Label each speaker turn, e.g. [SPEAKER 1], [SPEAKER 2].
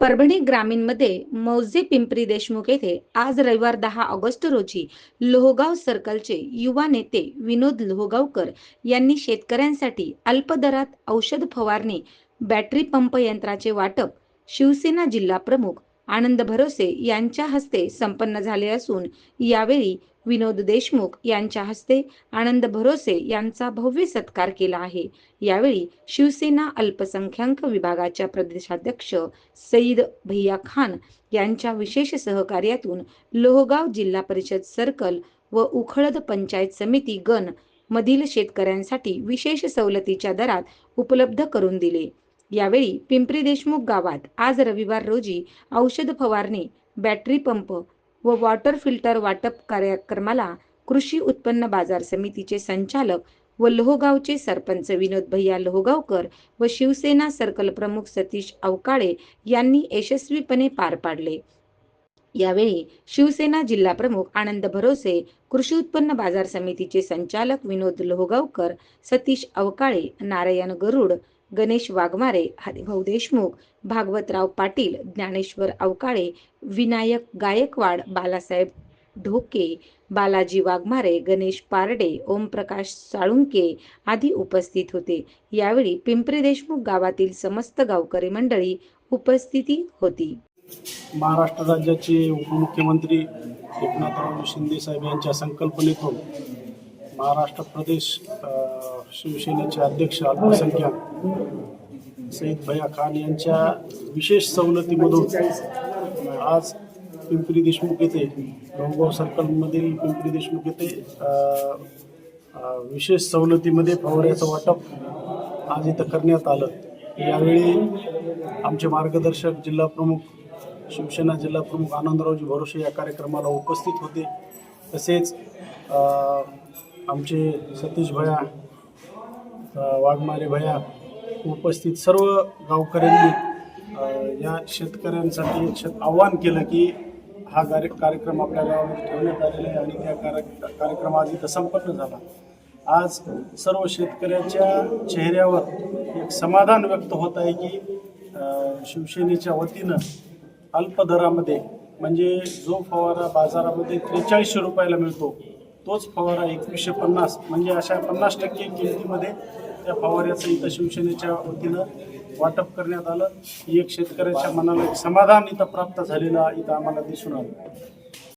[SPEAKER 1] परभणी ग्रामीणमध्ये मौजे पिंपरी देशमुख येथे आज रविवार दहा ऑगस्ट रोजी लोहगाव सर्कलचे युवा नेते विनोद लोहगावकर यांनी शेतकऱ्यांसाठी अल्पदरात औषध फवारणी बॅटरी पंप यंत्राचे वाटप शिवसेना जिल्हा प्रमुख आनंद भरोसे यांच्या हस्ते संपन्न झाले असून यावेळी विनोद देशमुख यांच्या हस्ते आनंद भरोसे यांचा भव्य सत्कार केला आहे. यावेळी शिवसेना अल्पसंख्याक विभागाच्या प्रदेशाध्यक्ष सईद भैया खान यांच्या विशेष सहकार्यातून लोहगाव जिल्हा परिषद सर्कल व उखळद पंचायत समिती गण मधील शेतकऱ्यांसाठी विशेष सवलतीच्या दरात उपलब्ध करून दिले. यावेळी पिंपरी देशमुख गावात आज रविवार रोजी औषध फवारणी बॅटरी पंप व वॉटर फिल्टर वाटप कार्यक्रमाला कृषी उत्पन्न बाजार समितीचे संचालक व लोहगावचे सरपंच विनोद भैया लोहगावकर व शिवसेना सर्कल प्रमुख सतीश अवकाळे यांनी यशस्वीपणे पार पाडले. यावेळी शिवसेना जिल्हा प्रमुख आनंद भरोसे कृषी उत्पन्न बाजार समितीचे संचालक विनोद लोहगावकर सतीश अवकाळे नारायण गरुड गणेश वाघमारे हरिभाऊ देशमुख भागवतराव पाटील ज्ञानेश्वर अवकाळे विनायक गायकवाड बालासाहेब ढोके बालाजी वाघमारे गणेश पारडे ओमप्रकाश साळुंके आदी उपस्थित होते. यावेळी पिंपरी देशमुख गावातील समस्त गावकरी मंडळी उपस्थिती होती.
[SPEAKER 2] महाराष्ट्र राज्याचे उपमुख्यमंत्री एकनाथराव शिंदे साहेब यांच्या संकल्पनेतून महाराष्ट्र प्रदेश आ... शिवसेनेचे अध्यक्ष अल्पसंख्याक सईद भैया खान यांच्या विशेष सवलतीमधून आज पिंपरी देशमुख येथे डोंगगाव सर्कलमधील पिंपरी देशमुख येथे विशेष सवलतीमध्ये फवाऱ्याचं वाटप आज इथं करण्यात आलं. यावेळी आमचे मार्गदर्शक जिल्हा प्रमुख शिवसेना जिल्हा प्रमुख आनंदरावजी भरोसे या कार्यक्रमाला उपस्थित होते. तसेच आमचे सतीश भया वाघमारे भया उपस्थित सर्व गावकऱ्यांनी या शेतकऱ्यांसाठी शेत आव्हान केलं की हा कार्य कार्यक्रम आपल्या गावामध्ये ठेवण्यात आलेला आहे आणि त्या कार्य कार्यक्रम आज इथं संपन्न झाला. आज सर्व शेतकऱ्याच्या चेहऱ्यावर एक समाधान व्यक्त होत आहे की शिवसेनेच्या वतीनं अल्प दरामध्ये म्हणजे जो फवारा बाजारामध्ये त्रेचाळीसशे रुपयाला मिळतो तोच फवारा एकवीसशे पन्नास म्हणजे अशा पन्नास टक्के किमतीमध्ये त्या फवाऱ्याचं इथं शिवसेनेच्या वतीनं वाटप करण्यात आलं. ही एक शेतकऱ्याच्या मनाला एक समाधान इथं प्राप्त झालेलं इथं आम्हाला दिसून आलं.